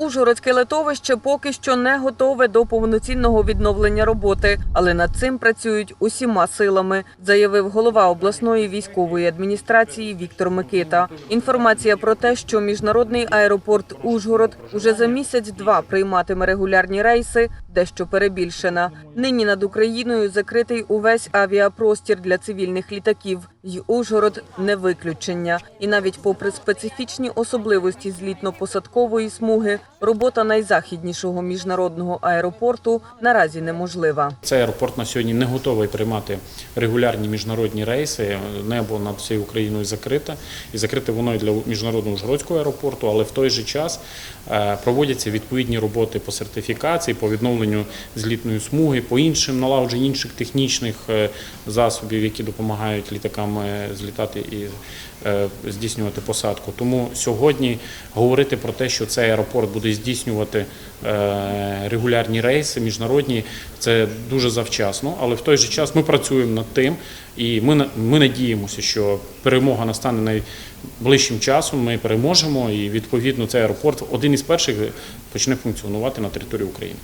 Ужгородське литовище поки що не готове до повноцінного відновлення роботи, але над цим працюють усіма силами, заявив голова обласної військової адміністрації Віктор Микита. Інформація про те, що міжнародний аеропорт Ужгород уже за місяць-два прийматиме регулярні рейси, дещо перебільшена. Нині над Україною закритий увесь авіапростір для цивільних літаків. й Ужгород не виключення. І навіть попри специфічні особливості злітно-посадкової смуги, робота найзахіднішого міжнародного аеропорту наразі неможлива. Цей аеропорт на сьогодні не готовий приймати регулярні міжнародні рейси. Небо над всією Україною закрите. І закрите воно і для міжнародного Ужгородського аеропорту, але в той же час е, проводяться відповідні роботи по сертифікації, по відновленню злітної смуги, по іншим налагодженню інших технічних е, засобів, які допомагають літакам е, злітати і здійснювати посадку. Тому сьогодні говорити про те, що цей аеропорт буде здійснювати е, регулярні рейси міжнародні, це дуже завчасно. Але в той же час ми працюємо над тим, і ми ми надіємося, що перемога настане найближчим часом. Ми переможемо, і відповідно цей аеропорт один із перших почне функціонувати на території України.